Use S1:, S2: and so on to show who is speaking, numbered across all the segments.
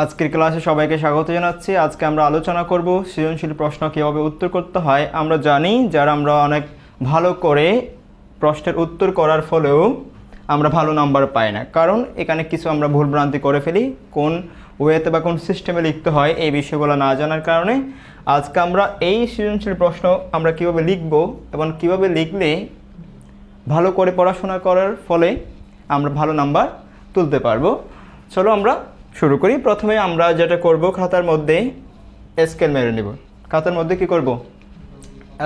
S1: আজকের ক্লাসে সবাইকে স্বাগত জানাচ্ছি। আজকে আমরা আলোচনা করব সৃজনশীল প্রশ্ন কীভাবে উত্তর করতে হয়। আমরা জানি, যারা আমরা অনেক ভালো করে প্রশ্নের উত্তর করার ফলেও আমরা ভালো নাম্বার পাই না। কারণ এখানে কিছু আমরা ভুলভ্রান্তি করে ফেলি। কোন ওয়েতে বা কোন সিস্টেমে লিখতে হয় এই বিষয়গুলো না জানার কারণে আজকে আমরা এই সৃজনশীল প্রশ্ন আমরা কীভাবে লিখব এবং কীভাবে লিখলে ভালো করে পড়াশোনা করার ফলে আমরা ভালো নাম্বার তুলতে পারব। চলো আমরা শুরু করি। প্রথমে আমরা যেটা করব, খাতার মধ্যে স্কেল মেরে নিব। খাতার মধ্যে কি করব?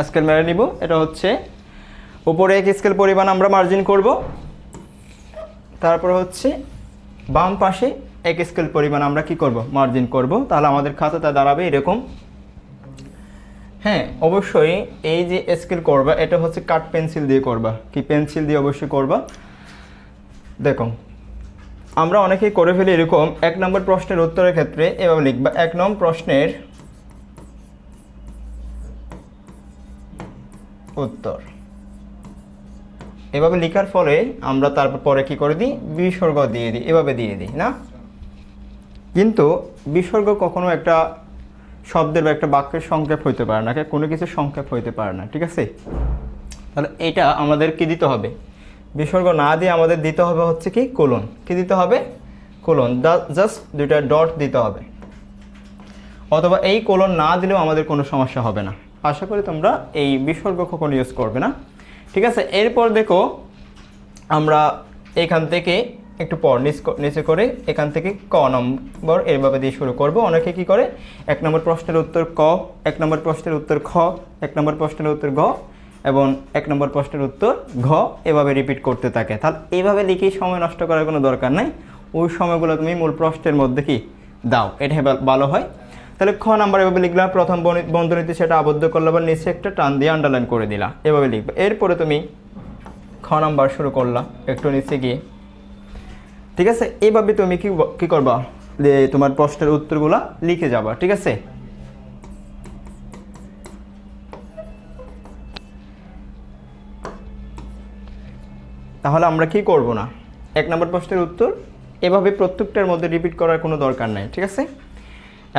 S1: স্কেল মেরে নিব। এটা হচ্ছে উপরে এক স্কেল পরিমাণ আমরা মার্জিন করব। তারপর হচ্ছে বাম পাশে এক স্কেল পরিমাণ আমরা কি করব? মার্জিন করব। তাহলে আমাদের খাতাটা দাঁড়াবে এরকম। হ্যাঁ অবশ্যই এই যে স্কেল করবা, এটা হচ্ছে কাট পেন্সিল দিয়ে করবা। কি পেন্সিল দিয়ে অবশ্যই করবা? দেখো আমরা অনেকেই করে ফেলি এরকম, এক নম্বর প্রশ্নের উত্তরের ক্ষেত্রে এভাবে লিখবা। এক নম্বর প্রশ্নের উত্তর। এভাবে লেখার ফলে আমরা তারপর পরে কি করে দিই? বিসর্গ দিয়ে দিই, এভাবে দিয়ে দিই, না? কিন্তু বিসর্গ কখনো একটা শব্দের বা একটা বাক্যের সংক্ষেপ হইতে পারে না, কোনো কিছু সংক্ষেপ হইতে পারে না, ঠিক আছে? তাহলে এটা আমাদের কি দিতে হবে? বিসর্গ না দিয়ে আমাদের দিতে হবে হচ্ছে কি? কোলন। কি দিতে হবে? কোলন। জাস্ট দুইটা ডট দিতে হবে। অথবা এই কোলন না দিলেও আমাদের কোনো সমস্যা হবে না। আশা করি তোমরা এই বিসর্গ কখনো ইউজ করবে না। ঠিক আছে? এরপর দেখো, আমরা এখান থেকে একটু পর নিচ করে এখান থেকে ক নম্বর এভাবে দিয়ে শুরু করব। অনেকে কি করে? এক নম্বর প্রশ্নের উত্তর ক, এক নম্বর প্রশ্নের উত্তর খ, এক নম্বর প্রশ্নের উত্তর ঘ এবং এক নম্বর প্রশ্নের উত্তর ঘ এভাবে রিপিট করতে থাকে। তাহলে এইভাবে লিখেই সময় নষ্ট করার কোনো দরকার নাই। ওই সময়গুলো তুমি মূল প্রশ্নের মধ্যে কি? দাও। এটা ভালো হয়। তাহলে খ নাম্বার এভাবে লিখলাম প্রথম বনি- বন্ধনীতে সেটা আবদ্ধ করলে বা নিচে একটা টান দিয়ে আন্ডারলাইন করে দিলা। এভাবে লিখবে। এরপরে তুমি খ নাম্বার শুরু করলা, একটু নিচে গিয়ে। ঠিক আছে? এইভাবে তুমি কি কি করবা? তোমার প্রশ্নের উত্তরগুলা লিখে যাবা। ঠিক আছে? তাহলে আমরা কি করব না? এক নম্বর প্রশ্নের উত্তর, এভাবে প্রত্যেকটার মধ্যে রিপিট করার কোনো দরকার নাই, ঠিক আছে?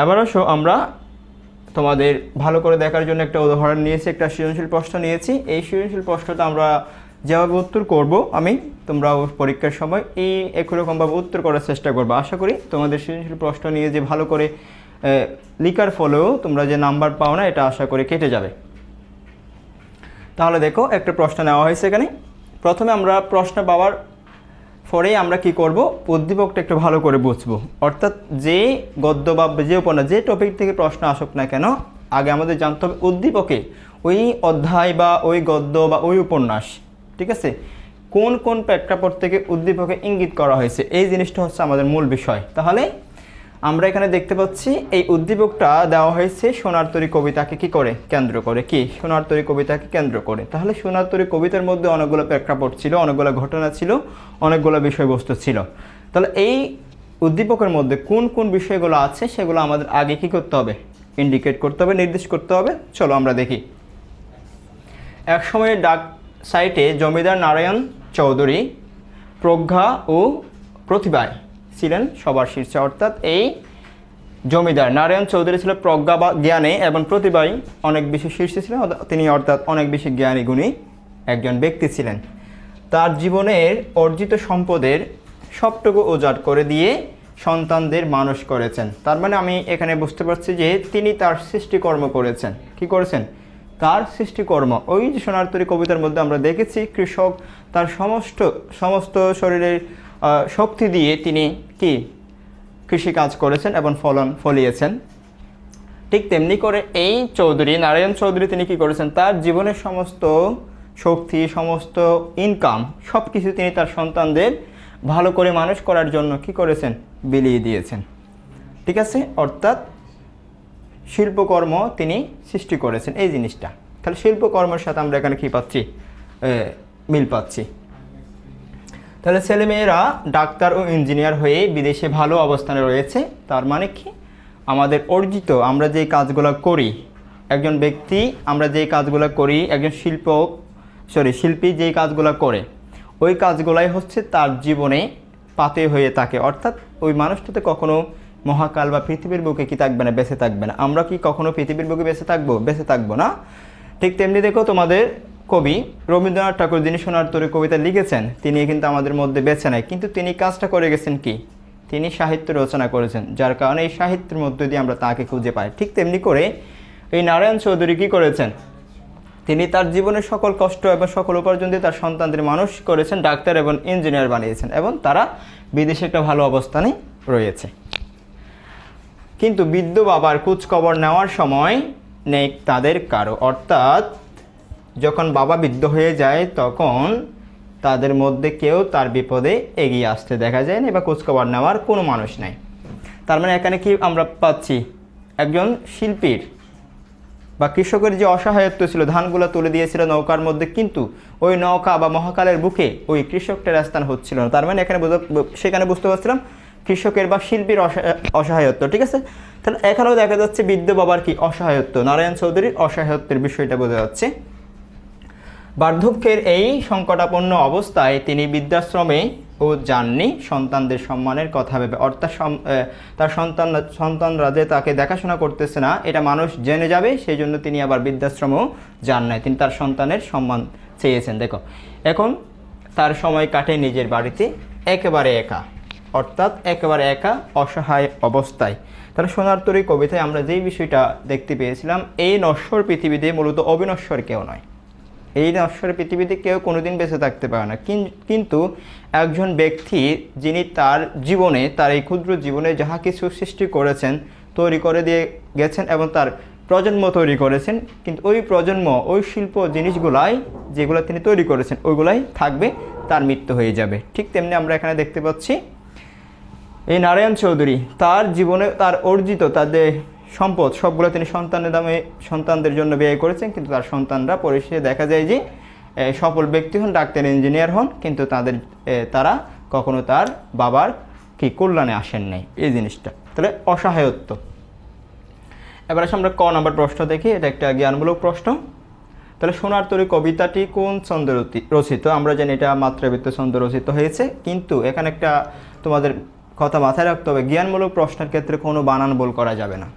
S1: এবার আসো, আমরা তোমাদের ভালো করে দেখার জন্য একটা উদাহরণ নিয়েছি, একটা সৃজনশীল প্রশ্ন নিয়েছি। এই সৃজনশীল প্রশ্নটা আমরা যেভাবে উত্তর করব আমি তোমরা পরীক্ষার সময় এই একই রকমভাবে উত্তর করার চেষ্টা করব। আশা করি তোমাদের সৃজনশীল প্রশ্ন নিয়ে যে ভালো করে লিখার ফলেও তোমরা যে নাম্বার পাও না, এটা আশা করে কেটে যাবে। তাহলে দেখো, একটা প্রশ্ন নেওয়া হয়েছে এখানে। প্রথমে আমরা প্রশ্ন পাওয়ার পরেই আমরা কি করব? উদ্দীপকটা একটু ভালো করে বুঝব। অর্থাৎ যে গদ্য বা যে উপন্যাস, যে টপিক থেকে প্রশ্ন আসুক না কেন, আগে আমাদের জানতে হবে উদ্দীপকে ওই অধ্যায় বা ওই গদ্য বা ওই উপন্যাস, ঠিক আছে? কোন কোন প্রেক্ষাপট থেকে উদ্দীপকে ইঙ্গিত করা হয়েছে? এই জিনিসটা হচ্ছে আমাদের মূল বিষয়। তাহলে আমরা এখানে দেখতে পাচ্ছি, এই উদ্দীপকটা দেওয়া হয়েছে সোনার তরী কবিতাকে কি করে? কেন্দ্র করে। কি? সোনার তরী কবিতাকে কেন্দ্র করে। তাহলে সোনার তরী কবিতার মধ্যে অনেকগুলো প্রেক্ষাপট ছিল, অনেকগুলো ঘটনা ছিল, অনেকগুলো বিষয়বস্তু ছিল। তাহলে এই উদ্দীপকের মধ্যে কোন কোন বিষয়গুলো আছে, সেগুলো আমাদের আগে কি করতে হবে? ইন্ডিকেট করতে হবে, নির্দেশ করতে হবে। চলো আমরা দেখি। এক সময় ডাক সাইটে জমিদার নারায়ণ চৌধুরী প্রজ্ঞা ও প্রতিভায় ছিলেন সবার শীর্ষে, অর্থাৎ এই জমিদার নারায়ণ চৌধুরী ছিল প্রজ্ঞা বা জ্ঞানে এবং প্রতিভায় অনেক বেশি শীর্ষে ছিলেন তিনি অর্থাৎ অনেক বেশি জ্ঞানী গুণী একজন ব্যক্তি ছিলেন। তার জীবনের অর্জিত সম্পদের সবটুকু উজাড় করে দিয়ে সন্তানদের মানুষ করেছেন। তার মানে আমি এখানে বুঝতে পারছি যে তিনি তার সৃষ্টিকর্ম করেছেন। কি করেছেন? তার সৃষ্টিকর্ম। ওই যে সোনার তরী কবিতার মধ্যে আমরা দেখেছি, কৃষক তার সমস্ত সমস্ত শরীরের শক্তি দিয়ে তিনি কি কৃষিকাজ করেছেন এবং ফলন ফলিয়েছেন? ঠিক তেমনি করে এই চৌধুরী, নারায়ণ চৌধুরী তিনি কি করেছেন? তার জীবনের সমস্ত শক্তি, সমস্ত ইনকাম সব কিছু তিনি তার সন্তানদের ভালো করে মানুষ করার জন্য কি করেছেন? বিলিয়ে দিয়েছেন। ঠিক আছে? অর্থাৎ শিল্পকর্ম তিনি সৃষ্টি করেছেন। এই জিনিসটা। তাহলে শিল্পকর্মের সাথে আমরা এখানে কী পাচ্ছি? মিল পাচ্ছি। তাহলে ছেলেমেয়েরা ডাক্তার ও ইঞ্জিনিয়ার হয়ে বিদেশে ভালো অবস্থানে রয়েছে। তার মানে কি? আমাদের অর্জিত আমরা যেই কাজগুলো করি, একজন ব্যক্তি আমরা যেই কাজগুলো করি, একজন শিল্প সরি শিল্পী যেই কাজগুলো করে, ওই কাজগুলাই হচ্ছে তার জীবনে পাতে হয়ে থাকে। অর্থাৎ ওই মানুষটাতে কখনো মহাকাল বা পৃথিবীর বুকে কি থাকবে না, বেঁচে থাকবে না। আমরা কি কখনো পৃথিবীর বুকে বেঁচে থাকব? বেঁচে থাকব না। ঠিক তেমনি দেখো তোমাদের কবি রবীন্দ্রনাথ ঠাকুর যিনি সোনার তরী কবিতা লিখেছেন তিনি কিন্তু আমাদের মধ্যে বেছে নেয়। কিন্তু তিনি কাজটা করে গেছেন কি? তিনি সাহিত্য রচনা করেছেন, যার কারণে এই সাহিত্যের মধ্য দিয়ে আমরা তাকে খুঁজে পাই। ঠিক তেমনি করে এই নারায়ণ চৌধুরী কী করেছেন? তিনি তার জীবনের সকল কষ্ট এবং সকল উপার্জন দিয়ে তার সন্তানদের মানুষ করেছেন, ডাক্তার এবং ইঞ্জিনিয়ার বানিয়েছেন এবং তারা বিদেশে একটা ভালো অবস্থানে রয়েছে। কিন্তু বৃদ্ধ বাবার খোঁজখবর নেওয়ার সময় নেই তাদের কারও। অর্থাৎ যখন বাবা বৃদ্ধ হয়ে যায়, তখন তাদের মধ্যে কেউ তার বিপদে এগিয়ে আসতে দেখা যায় না বা খোঁজখবর নেওয়ার কোনো মানুষ নাই। তার মানে এখানে কি আমরা পাচ্ছি? একজন শিল্পীর বা কৃষকের যে অসহায়ত্ব ছিল, ধানগুলো তুলে দিয়েছিল নৌকার মধ্যে, কিন্তু ওই নৌকা বা মহাকালের বুকে ওই কৃষকটার স্থান হচ্ছিল না। তার মানে এখানে সেখানে বুঝতে পারছিলাম কৃষকের বা শিল্পীর অসহায়- অসহায়ত্ব, ঠিক আছে? তাহলে এখানেও দেখা যাচ্ছে বৃদ্ধ বাবার কি অসহায়ত্ব? নারায়ণ চৌধুরীর অসহায়ত্বের বিষয়টা বোঝা যাচ্ছে। বার্ধক্যের এই সংকটাপন্ন অবস্থায় তিনি বৃদ্ধাশ্রমে ও যাননি। সন্তানদের সম্মানের কথা ভেবে। অর্থাৎ তার সন্তান, সন্তানরা যে তাকে দেখাশোনা করতেছে না, এটা মানুষ জেনে যাবে সেই জন্য তিনি আবার বৃদ্ধাশ্রমেও যান নাই। তিনি তার সন্তানের সম্মান চেয়েছেন। দেখো, এখন তার সময় কাটে নিজের বাড়িতে, একেবারে একা। অর্থাৎ একেবারে একা, অসহায় অবস্থায়। তাহলে সোনার তরী কবিতায় আমরা যেই বিষয়টা দেখতে পেয়েছিলাম, এই নশ্বর পৃথিবীতে মূলত অবিনশ্বর কেউ নয়। এই নশ্বর পৃথিবীতে কেউ কোনোদিন বেঁচে থাকতে পারে না। কিন- কিন্তু একজন ব্যক্তি যিনি তার জীবনে, তার এই ক্ষুদ্র জীবনে যাহা কিছু সৃষ্টি করেছেন, তৈরি করে দিয়ে গেছেন এবং তার প্রজন্ম তৈরি করেছেন, কিন্তু ওই প্রজন্ম, ওই শিল্প জিনিসগুলাই যেগুলো তিনি তৈরি করেছেন, ওইগুলাই থাকবে, তার মৃত্যু হয়ে যাবে। ঠিক তেমনি আমরা এখানে দেখতে পাচ্ছি, এই নারায়ণ চৌধুরী তার জীবনে, তার অর্জিত যে সম্পদ, সবগুলো তিনি সন্তানের দামে সন্তানদের জন্য ব্যয় করেছেন, কিন্তু তার সন্তানরা পরিশেষে দেখা যায় যে সফল ব্যক্তি হন, ডাক্তার, ইঞ্জিনিয়ার হন, কিন্তু তাদের তারা কখনো তার বাবার কি কল্যাণে আসেন নাই। এই জিনিসটা। তাহলে অসহায়ত্ব। এবার আসে আমরা ক নাম্বার প্রশ্ন দেখি, এটা একটা জ্ঞানমূলক প্রশ্ন। তাহলে সোনার তরী কবিতাটি কোন ছন্দে রচিত? আমরা জানি এটা মাত্রাবৃত্ত ছন্দ রচিত হয়েছে, কিন্তু এখানে একটা তোমাদের কথা মাথায় রাখতে হবে, জ্ঞানমূলক প্রশ্নের ক্ষেত্রে কোনো বানান ভুল করা যাবে না।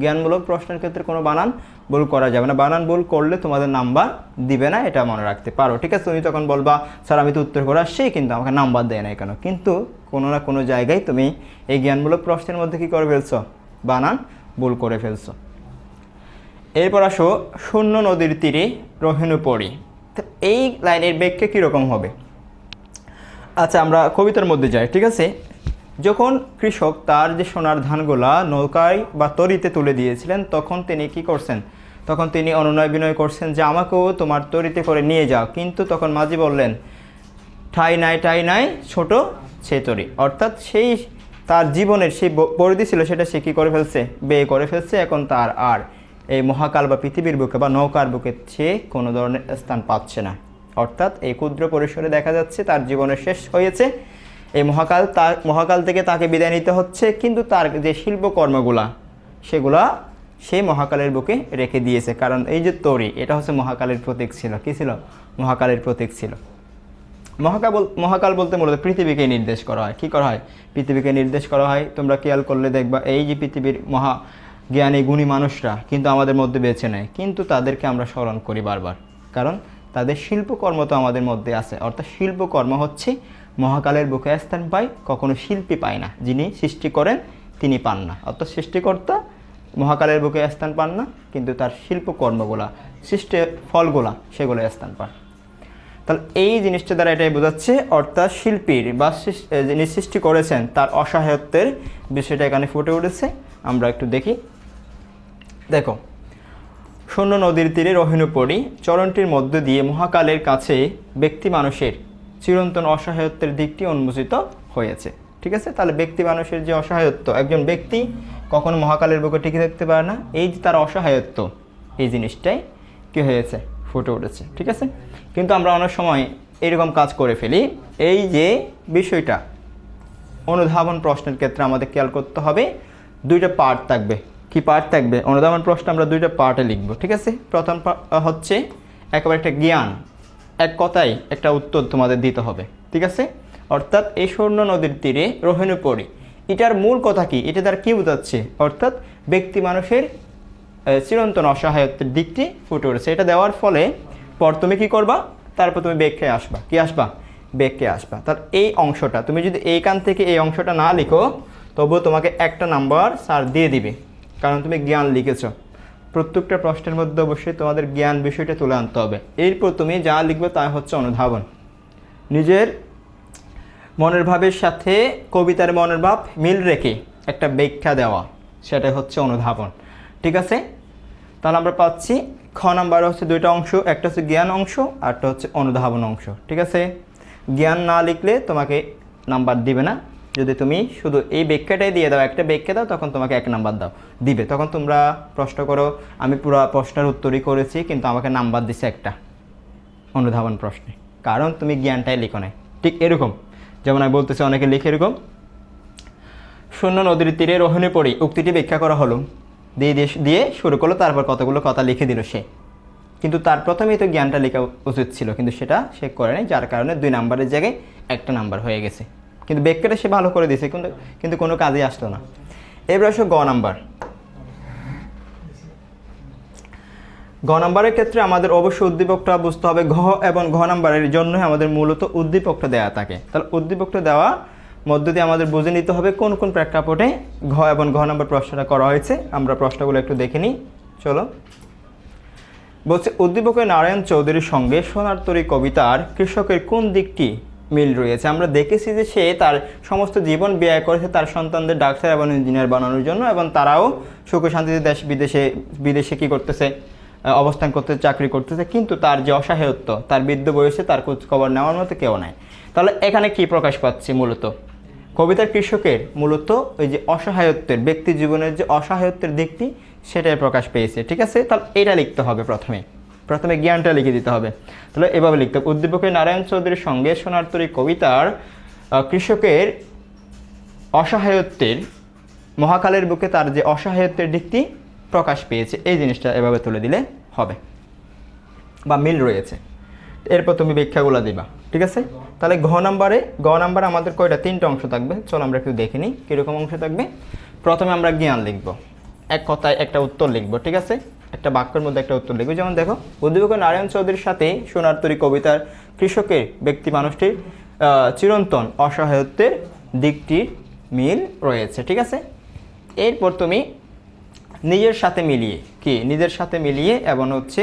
S1: জ্ঞানমূলক প্রশ্নের ক্ষেত্রে কোনো বানান ভুল করা যাবে না। বানান ভুল করলে তোমাদের নাম্বার দিবে না, এটা মনে রাখতে পারো। ঠিক আছে, তুমি তখন বলবা, স্যার, আমি তো উত্তর করে আসছি, কিন্তু আমাকে নাম্বার দেয় না কেন? কিন্তু কোনো না কোনো জায়গায় তুমি এই জ্ঞানমূলক প্রশ্নের মধ্যে কি করে ফেলছো? বানান ভুল করে ফেলছো। এরপর আসো, শূন্য নদীর তীরে রহিণু পড়ি। তো এই লাইনের ব্যাখ্যা কীরকম হবে? আচ্ছা আমরা কবিতার মধ্যে যাই, ঠিক আছে? যখন কৃষক তার যে সোনার ধানগুলা নৌকায় বা তরিতে তুলে দিয়েছিলেন, তখন তিনি কি করছেন? তখন তিনি অনুনয় বিনয় করছেন যে, আমাকেও তোমার তরিতে করে নিয়ে যাও। কিন্তু তখন মাঝি বললেন, ঠাই নাই ঠাই নাই, ছোট সে তরি। অর্থাৎ সেই তার জীবনের সেই পরিধি ছিল, সেটা সে কী করে ফেলছে? ব্যয় করে ফেলছে। এখন তার আর এই মহাকাল বা পৃথিবীর বুকে বা নৌকার বুকে সে কোনো ধরনের স্থান পাচ্ছে না। অর্থাৎ এই ক্ষুদ্র পরিসরে দেখা যাচ্ছে তার জীবনের শেষ হয়েছে। এই মহাকাল তার মহাকাল থেকে তাকে বিদায় নিতে হচ্ছে, কিন্তু তার যে শিল্পকর্মগুলা, সেগুলা সেই মহাকালের বুকে রেখে দিয়েছে। কারণ এই যে তরি, এটা হচ্ছে মহাকালের প্রতীক ছিল। কী ছিল? মহাকালের প্রতীক ছিল। মহাকাল মহাকাল বলতে মূলত পৃথিবীকে নির্দেশ করা হয়। কি করা হয়? পৃথিবীকে নির্দেশ করা হয়। তোমরা খেয়াল করলে দেখবা, এই যে পৃথিবীর মহা জ্ঞানী, গুণী মানুষরা, কিন্তু আমাদের মধ্যে বেছে নেয়। কিন্তু তাদেরকে আমরা স্মরণ করি বারবার। কারণ তাদের শিল্পকর্ম তো আমাদের মধ্যে আছে। অর্থাৎ শিল্পকর্ম হচ্ছে মহাকালের বুকে স্থান পায়, কখনো শিল্পী পায় না। যিনি সৃষ্টি করেন, তিনি পান না। অর্থাৎ সৃষ্টিকর্তা মহাকালের বুকে স্থান পান না, কিন্তু তার শিল্পকর্মগুলা সৃষ্টি ফলগুলা সেগুলো স্থান পান। তাহলে এই জিনিসটা দ্বারা এটাই বোঝাচ্ছে, অর্থাৎ শিল্পীর বা যিনি সৃষ্টি করেছেন, তার অসহায়ত্বের বিষয়টা এখানে ফুটে উঠেছে। আমরা একটু দেখি। দেখো, শূন্য নদীর তীরে রহিণু চরণটির মধ্য দিয়ে মহাকালের কাছে ব্যক্তি মানুষের চিরন্তন অসহায়ত্বের দিকটি উন্মোচিত হয়েছে। ঠিক আছে? তাহলে ব্যক্তি মানুষের যে অসহায়ত্ব, একজন ব্যক্তি কখনো মহাকালের বুকে টিকে থাকতে পারে না। এই যে তার অসহায়ত্ব, এই জিনিসটাই কি হয়েছে? ফুটে উঠেছে। ঠিক আছে? কিন্তু আমরা অনেক সময় এরকম কাজ করে ফেলি। এই যে বিষয়টা, অনুধাবন প্রশ্নের ক্ষেত্রে আমাদের খেয়াল করতে হবে। দুইটা পার্ট থাকবে। কি পার্ট থাকবে? অনুধাবন প্রশ্ন আমরা দুইটা পার্টে লিখব। ঠিক আছে? প্রথম হচ্ছে একেবারে একটা জ্ঞান। কথায় একটা উত্তর তোমাদের দিতে হবে, ঠিক আছে? অর্থাৎ এই স্বর্ণ নদীর তীরে রোহিণী পড়ি এটার মূল কথা কি? এটা তার কি বোঝাচ্ছে? অর্থাৎ ব্যক্তি মানুষের চিরন্তন অসহায়ত্বের দিকটি ফুটে উঠেছে। এটা দেওয়ার ফলে পর তুমি কি করবা? তারপর তুমি ব্যাখ্যায় আসবা। কি আসবা? ব্যাখ্যায় আসবা। তার এই অংশটা, তুমি যদি এইখান থেকে এই অংশটা না লিখো, তবুও তোমাকে একটা নাম্বার স্যার দিয়ে দিবে। কারণ তুমি জ্ঞান লিখেছো। প্রত্যেকটা প্রশ্নের মধ্যে অবশ্যই তোমাদের জ্ঞান বিষয়টা তুলে আনতে হবে। এরপর তুমি যা লিখবে তা হচ্ছে অনুধাবন। নিজের মনের ভাবের সাথে কবিতার মনের ভাব মিল রেখে একটা ব্যাখ্যা দেওয়া, সেটা হচ্ছে অনুধাবন। ঠিক আছে? তাহলে আমরা পাচ্ছি খ নাম্বার হচ্ছে দুইটা অংশ, একটা হচ্ছে জ্ঞান অংশ আরটা হচ্ছে অনুধাবন অংশ। ঠিক আছে? জ্ঞান না লিখলে তোমাকে নাম্বার দিবে না। যদি তুমি শুধু এই ব্যাখ্যাটাই দিয়ে দাও, একটা ব্যাখ্যা দাও, তখন তোমাকে এক নাম্বার দাও, দিবে। তখন তোমরা প্রশ্ন করো, আমি পুরো প্রশ্নের উত্তরই করেছি, কিন্তু আমাকে নাম্বার দিছে একটা অনুধাবন প্রশ্নে। কারণ তুমি জ্ঞানটাই লিখো নাই। ঠিক এরকম। যেমন আমি বলতেছি, অনেকে লিখে এরকম, শূন্য নদীর তীরে রোহণে পড়ি। উক্তিটি ব্যাখ্যা করা হলো। দিয়ে দিয়ে দিয়ে শুরু করল, তারপর কতগুলো কথা লিখে দিল সে। কিন্তু তার প্রথমেই তো জ্ঞানটা লেখা উচিত ছিল, কিন্তু সেটা সে করে নাই, যার কারণে দুই নাম্বারের জায়গায় একটা নাম্বার হয়ে গেছে। কিন্তু ব্যাখ্যাটা সে ভালো করে দিয়েছে কিন্তু কিন্তু কোনো কাজে আসলো না। এবার আসো গ নাম্বার। গ নাম্বারের ক্ষেত্রে আমাদের অবশ্যই উদ্দীপকটা বুঝতে হবে। ঘ এবং ঘ নাম্বারের জন্য আমাদের মূলত উদ্দীপকটা দেওয়া থাকে। তাহলে উদ্দীপকটা দেওয়া মধ্য দিয়ে আমাদের বুঝে নিতে হবে কোন কোন প্রেক্ষাপটে ঘ এবং ঘ নাম্বার প্রশ্নটা করা হয়েছে। আমরা প্রশ্নগুলো একটু দেখে নিই। চলো। বলছে, উদ্দীপকের নারায়ণ চৌধুরীর সঙ্গে সোনার তরী কবিতার কৃষকের কোন দিকটি মিল রয়েছে। আমরা দেখেছি যে সে তার সমস্ত জীবন ব্যয় করেছে তার সন্তানদের ডাক্তার এবং ইঞ্জিনিয়ার বানানোর জন্য এবং তারাও সুখ শান্তিতে দেশ বিদেশে বিদেশে কী করতেছে অবস্থান করতে, চাকরি করতেছে, কিন্তু তার যে অসহায়ত্ব, তার বৃদ্ধ বয়সে তার খোঁজ খবর নেওয়ার মতো কেউ নাই। তাহলে এখানে কি প্রকাশ পাচ্ছে মূলত? কবিতার কৃষকের মূলত ওই যে অসহায়ত্বের, ব্যক্তি জীবনের যে অসহায়ত্বের দিকটি, সেটাই প্রকাশ পেয়েছে, ঠিক আছে? তাহলে এটা লিখতে হবে প্রথমে। প্রথমে জ্ঞানটা লিখে দিতে হবে। তাহলে এভাবে লিখতে হবে। উদ্দীপকের নারায়ণ চৌধুরীর সঙ্গে সোনারতরী কবিতার কৃষকের অসহায়ত্বের, মহাকালের বুকে তার যে অসহায়ত্বের দিকটি প্রকাশ পেয়েছে, এই জিনিসটা এভাবে তুলে দিলে হবে বা মিল রয়েছে। এরপর তুমি ব্যাখ্যাগুলো দিবা, ঠিক আছে? তাহলে ঘ নাম্বারে গ নাম্বারে আমাদের কয়টা? তিনটা অংশ থাকবে। চলো আমরা একটু দেখে নিই কীরকম অংশ থাকবে? প্রথমে আমরা জ্ঞান লিখব। এক কথায় একটা উত্তর লিখব, ঠিক আছে? একটা বাক্যের মধ্যে একটা উত্তর লিখবে। যেমন দেখো, উদ্দীপক নারায়ণ চৌধুরীর সাথে সোনার তরী কবিতার কৃষকের ব্যক্তি মানুষটির চিরন্তন অসহায়ত্বের দিকটির মিল রয়েছে। ঠিক আছে? এরপর তুমি নিজের সাথে মিলিয়ে, কি? নিজের সাথে মিলিয়ে এবং হচ্ছে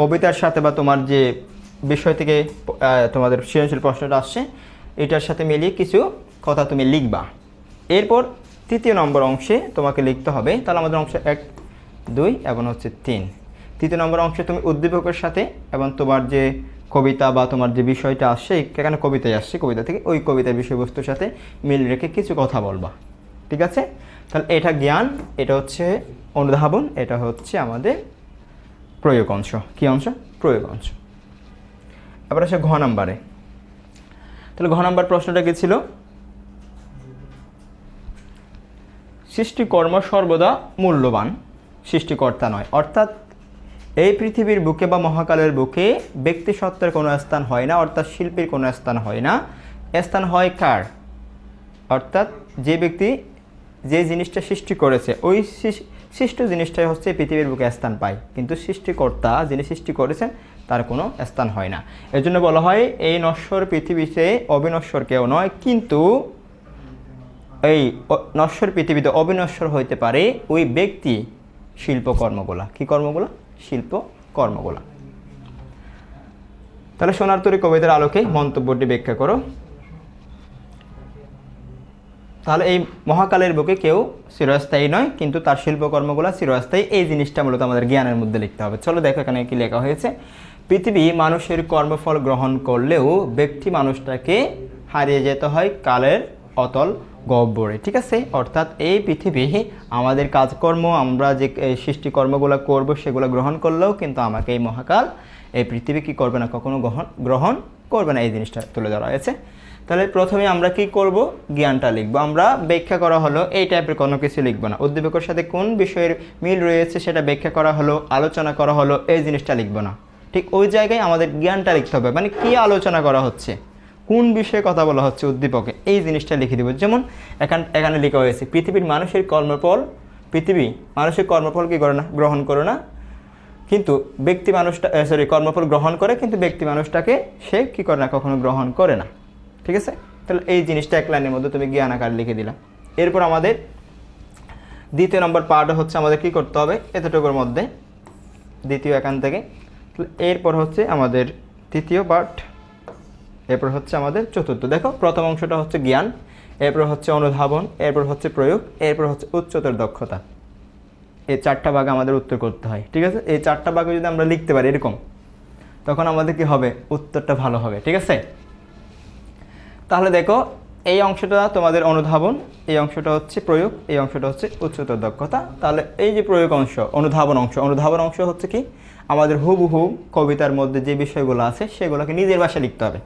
S1: কবিতার সাথে বা তোমার যে বিষয় থেকে তোমাদের সৃজনশীল প্রশ্নটা আসছে, এটার সাথে মিলিয়ে কিছু কথা তুমি লিখবা। এরপর তৃতীয় নম্বর অংশে তোমাকে লিখতে হবে। তাহলে আমাদের অংশ এক দুই এবং হচ্ছে তিন। তৃতীয় নম্বর অংশে তুমি উদ্দীপকের সাথে এবং তোমার যে কবিতা বা তোমার যে বিষয়টা আসছে, এখানে কবিতায় আসছে, কবিতা থেকে ওই কবিতার বিষয়বস্তুর সাথে মিল রেখে কিছু কথা বলবা। ঠিক আছে? তাহলে এটা জ্ঞান, এটা হচ্ছে অনুধাবন, এটা হচ্ছে আমাদের প্রয়োগ অংশ। কী অংশ? প্রয়োগ অংশ। এবার আসে ঘ নাম্বারে। তাহলে ঘ নাম্বার প্রশ্নটা কী ছিল? সৃষ্টিকর্ম সর্বদা মূল্যবান। সৃষ্টিকর্তা নয়। অর্থাৎ এই পৃথিবীর বুকে বা মহাকালের বুকে ব্যক্তি কোনো স্থান হয় না, অর্থাৎ শিল্পীর কোনো স্থান হয় না। স্থান হয় কার? অর্থাৎ যে ব্যক্তি যে জিনিসটা সৃষ্টি করেছে, ওই সৃষ্ট জিনিসটাই হচ্ছে পৃথিবীর বুকে স্থান পায়। কিন্তু সৃষ্টিকর্তা যিনি সৃষ্টি করেছেন, তার কোনো স্থান হয় না। এজন্য বলা হয়, এই নশ্বর পৃথিবীতে অবিনশ্বর কেউ নয়, কিন্তু এই নশ্বর পৃথিবীতে অবিনশ্বর হইতে পারে ওই ব্যক্তি শিল্পকর্মগুলা। কি কর্মগুলা? শিল্প কর্মগুলা তাহলে সোনার তরী কবিতার আলোকে মন্তব্যটি ব্যাখ্যা করো। তাহলে এই মহাকালের বুকে কেউ চিরস্থায়ী নয়, কিন্তু তার শিল্পকর্মগুলো চিরস্থায়ী। এই জিনিসটা মূলত আমাদের জ্ঞানের মধ্যে লিখতে হবে। চলো দেখো এখানে কি লেখা হয়েছে। পৃথিবী মানুষের কর্মফল গ্রহণ করলেও ব্যক্তি মানুষটাকে হারিয়ে যেতে হয় কালের অতল গহ্বরে, ঠিক আছে? অর্থাৎ এই পৃথিবী আমাদের কাজকর্ম, আমরা যে সৃষ্টিকর্মগুলো করব, সেগুলো গ্রহণ করলেও কিন্তু আমাকে এই মহাকাল, এই পৃথিবী কি করবে না, কখনো গ্রহণ গ্রহণ করবে না, এই জিনিসটা তুলে ধরা হয়েছে। তাহলে প্রথমে আমরা কি করব? জ্ঞানটা লিখব। আমরা ব্যাখ্যা করা হলো, এই টাইপের কোনো কিছু লিখব না। উদ্দীপকের সাথে কোন বিষয়ের মিল রয়েছে সেটা ব্যাখ্যা করা হলো, আলোচনা করা হলো, এই জিনিসটা লিখব না। ঠিক ওই জায়গায় আমাদের জ্ঞানটা লিখতে হবে। মানে কি আলোচনা করা হচ্ছে? কোন বিষয়ে কথা বলা হচ্ছে উদ্দীপকে? এই জিনিসটা লিখে দিব। যেমন এখান, এখানে লেখা হয়েছে, পৃথিবীর মানুষের কর্মফল, পৃথিবী, মানুষের কর্মফল কি করে না? গ্রহণ করে না। কিন্তু ব্যক্তি মানুষটা সরি কর্মফল গ্রহণ করে, কিন্তু ব্যক্তি মানুষটাকে সে কি করে না? কখনো গ্রহণ করে না। ঠিক আছে? তাহলে এই জিনিসটা এক লাইনের মধ্যে তুমি জ্ঞান আকার লিখে দিলাম এরপর আমাদের দ্বিতীয় নম্বর পার্ট হচ্ছে আমাদের কি করতে হবে? এতটুকুর মধ্যে। দ্বিতীয় এখান থেকে। এরপর হচ্ছে আমাদের তৃতীয় পার্ট এরপর হচ্ছে আমাদের চতুর্থ। দেখো, প্রথম অংশটা হচ্ছে জ্ঞান, এরপর হচ্ছে অনুধাবন, এরপর হচ্ছে প্রয়োগ, এরপর হচ্ছে উচ্চতর দক্ষতা। এই চারটা ভাগে আমাদের উত্তর করতে হয়, ঠিক আছে? এই চারটা ভাগে যদি আমরা লিখতে পারি এরকম, তখন আমাদের কি হবে? উত্তরটা ভালো হবে, ঠিক আছে? তাহলে দেখো, এই অংশটা তোমাদের অনুধাবন, এই অংশটা হচ্ছে প্রয়োগ, এই অংশটা হচ্ছে উচ্চতর দক্ষতা। তাহলে এই যে প্রয়োগ অংশ, অনুধাবন অংশ অনুধাবন অংশ হচ্ছে কি? আমাদের হুবহু কবিতার মধ্যে যে বিষয়গুলো আছে, সেগুলোকে নিজের ভাষায় লিখতে হবে।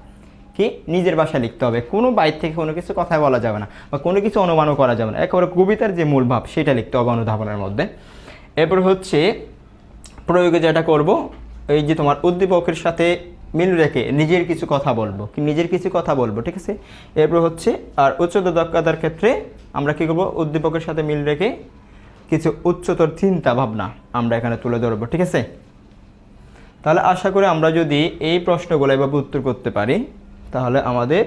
S1: কি? নিজের ভাষায় লিখতে হবে। কোনো বাইর থেকে কোনো কিছু কথা বলা যাবে না বা কোনো কিছু অনুমানও করা যাবে না। একেবারে কবিতার যে মূল ভাব, সেটা লিখতে হবে অনুধাবনের মধ্যে। এরপর হচ্ছে প্রয়োগে যেটা করব, এই যে তোমার উদ্দীপকের সাথে মিল রেখে নিজের কিছু কথা বলব। কি নিজের কিছু কথা বলব, ঠিক আছে? এরপর হচ্ছে, আর উচ্চতর দক্ষতার ক্ষেত্রে আমরা কী করব? উদ্দীপকের সাথে মিল রেখে কিছু উচ্চতর চিন্তা ভাবনা আমরা এখানে তুলে ধরবো, ঠিক আছে? তাহলে আশা করি আমরা যদি এই প্রশ্নগুলো এভাবে উত্তর করতে পারি তাহলে আমাদের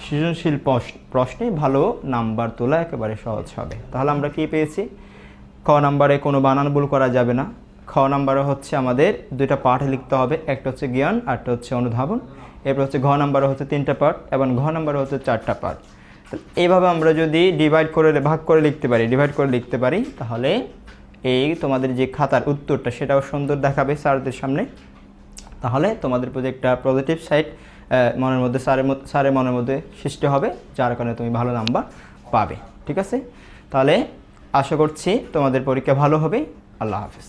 S1: সৃজনশীল প্রশ- প্রশ্নে ভালো নাম্বার তোলা একেবারে সহজ হবে। তাহলে আমরা কি পেয়েছি? খ নাম্বারে কোনো বানান ভুল করা যাবে না। খ নাম্বারে হচ্ছে আমাদের দুইটা পাঠ লিখতে হবে, একটা হচ্ছে জ্ঞান আরটা হচ্ছে অনুধাবন। এরপর হচ্ছে ঘ নাম্বারে হচ্ছে তিনটা পাঠ এবং ঘ নাম্বারে হচ্ছে চারটা পাঠ। এইভাবে আমরা যদি ডিভাইড করে ভাগ করে লিখতে পারি ডিভাইড করে লিখতে পারি, তাহলে এই তোমাদের যে খাতার উত্তরটা সেটাও সুন্দর দেখাবে স্যারদের সামনে। তাহলে তোমাদের প্রতি একটা পজিটিভ সাইড মনের মধ্যে স্যারের স্যারের মনের মধ্যে সৃষ্টি হবে, যার কারণে তুমি ভালো নাম্বার পাবে, ঠিক আছে? তাহলে আশা করছি তোমাদের পরীক্ষা ভালো হবে, আল্লাহ হাফেজ।